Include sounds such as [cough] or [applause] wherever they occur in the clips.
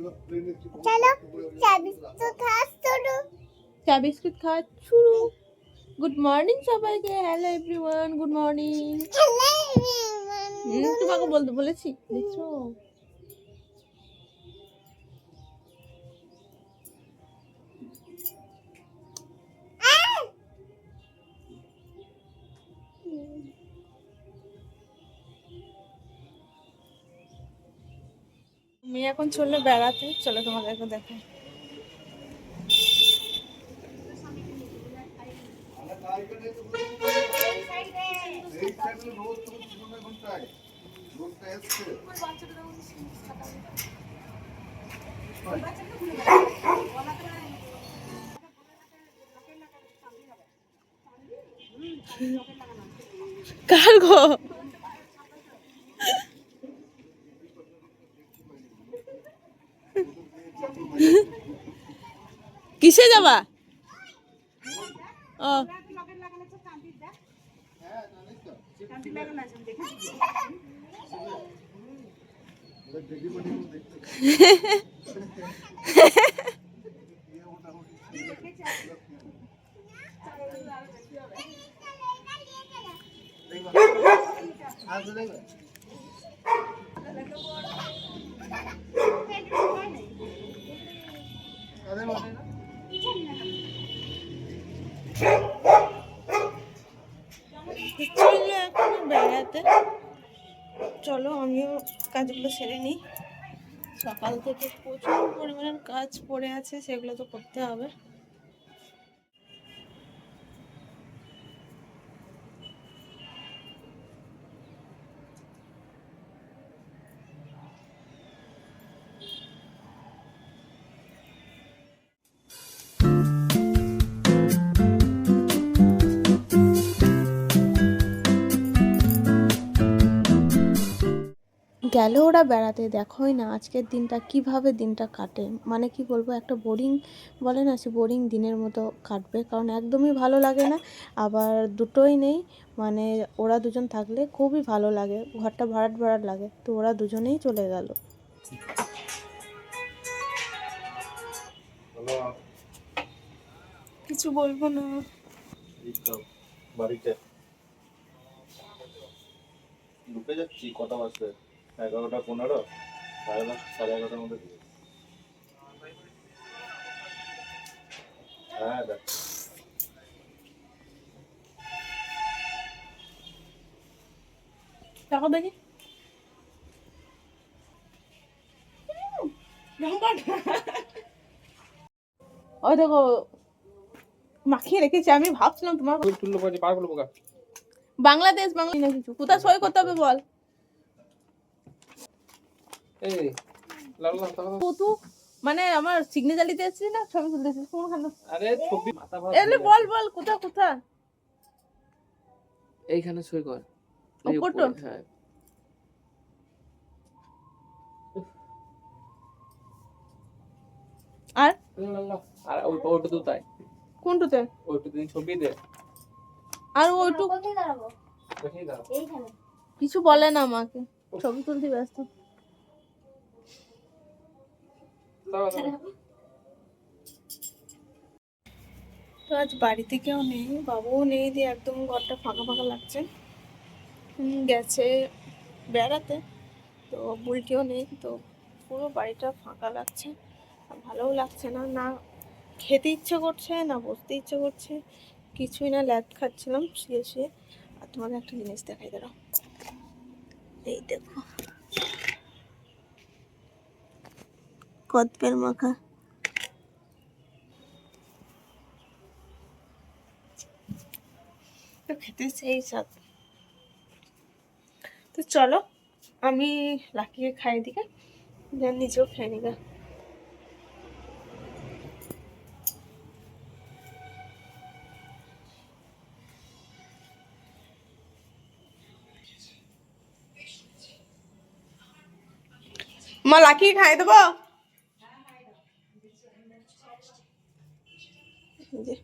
চলো চা বিস্কুট খাওয়া শুরু। চা বিস্কুট খাওয়া শুরু। গুড মর্নিং সবাইকে হ্যালো এভরিওয়ান গুড মর্নিং তোমাকে বলতে বলেছি দেখছ? মেয়ে এখন চলল বেড়াতে। চলো তোমাদেরকে দেখো। কার গো? কিসে যাবা? ও। [laughs] চলল চলো আমিও কাজগুলো সেরে নিই। সকাল থেকে প্রচুর পরিমাণের কাজ পড়ে আছে, সেগুলো তো করতে হবে। গেল ওরা বেড়াতে দেখোই না আজকের দিনটা কীভাবে দিনটা কাটে। মানে কি বলব একটা বোরিং বলে না সে বোরিং দিনের মতো কাটবে। কারণ একদমই ভালো লাগে না আবার দুটোই নেই। মানে ওরা দুজন থাকলে খুবই ভালো লাগে ঘরটা ভাড়াট ভাড়াট লাগে। তো ওরা দুজনেই চলে গেল। কিছু বলব না। বাড়িতে। ঢুকে যাচ্ছি কটা বাজবে এগারোটা পনেরো সাড়ে দশ সাড়ে এগারোটার মধ্যে হ্যাঁ দেখ। দেখো দেখি। ওই দেখো মাখিয়ে রেখেছি। আমি ভাবছিলাম তোমার বাংলাদেশ বাংলা না কিছু কোথায় সই করতে হবে বল? কত মানে আমার সিগনেচার নিতে এসেছি না? ছবি তুলতে কোনখানে আরে ছবি মাথা ভাত এলে বল বল কোথা কোথা এইখানে সই কর। ওপরটা? হ্যাঁ। আর। আর ওই ওইটা তো তাই। কোনটুতে? ওইটা দিন ছবি দে। আর ওইটু কোথায় দাঁড়াবো? দেখি দাও এইখানে। কিছু বলে না আমাকে। ছবি তুলতে ব্যস্ত। তো আজ বাড়িতে কেউ নেই, বাবুও নেই দিয়ে একদম ঘরটা ফাঁকা ফাঁকা লাগছে। গেছে বেড়াতে, তো বুলটিও নেই, তো পুরো বাড়িটা ফাঁকা লাগছে। ভালোও লাগছে না না খেতে ইচ্ছে করছে, না বসতে ইচ্ছে করছে, কিছুই না, ল্যাদ খাচ্ছিলাম, শুয়ে শুয়ে। আর তোমাদের একটা জিনিস দেখাই দাঁড়াও। এই দেখো। কদবের মাখা। তো খেতে সেই স্বাদ। তো চলো, আমি লাকিকে খাইয়ে দিকে, দেন নিজেও খেয়ে নিগা মা, লাকি খাই দেবো? যে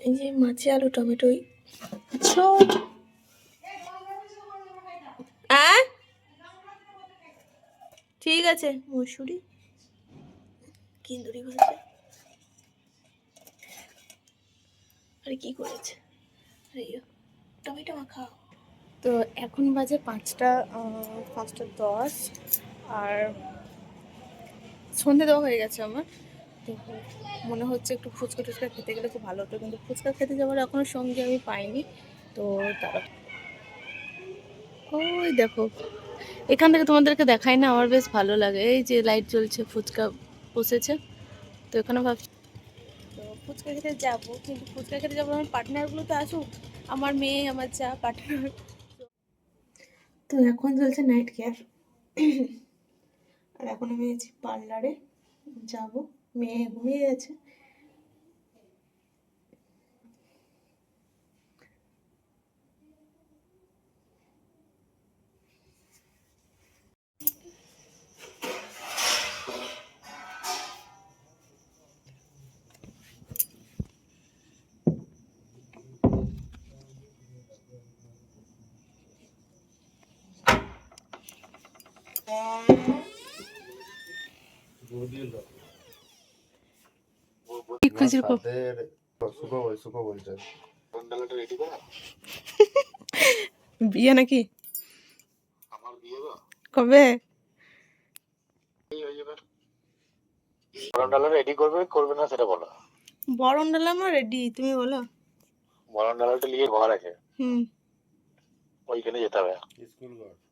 এই যে মাছে, আলু, টমেটো ছোট হ্যাঁ? ঠিক আছে, মসুরি। কিন্দুরি ভাজা আরে কি করেছে? ইয়ে, টমেটো মাখাও। তো এখন বাজে পাঁচটা পাঁচটা দশ, আর সন্ধে দেওয়া হয়ে গেছে আমার। তো মনে হচ্ছে একটু ফুচকা টুচকা খেতে গেলে খুব ভালো হতো, কিন্তু ফুচকা খেতে যাওয়ার এখনও সঙ্গে আমি পাইনি। তো তারা ওই দেখো, এখান থেকে তোমাদেরকে দেখাই না, আমার বেশ ভালো লাগে। এই যে লাইট জ্বলছে, ফুচকা বসেছে, তো এখানে ভাবছি তো ফুচকা খেতে যাব, কিন্তু ফুচকা খেতে যাব আমার পার্টনারগুলো তো আসুক। আমার মেয়ে, আমার যা পার্টনার তো এখন চলছে নাইট কেয়ার আর এখন আমি আছি পার্লারে যাব মেয়ে ঘুমিয়ে গেছে। বিয়ে নাকি? কবে? বরণ রেডি করবে করবে না সেটা বলো। বরণ ডালা আমার রেডি তুমি বলো। বরণ ডালাটা নিয়ে ঘর আছে। হুম। ওইখানে যেতে হবে। স্কুল ঘর।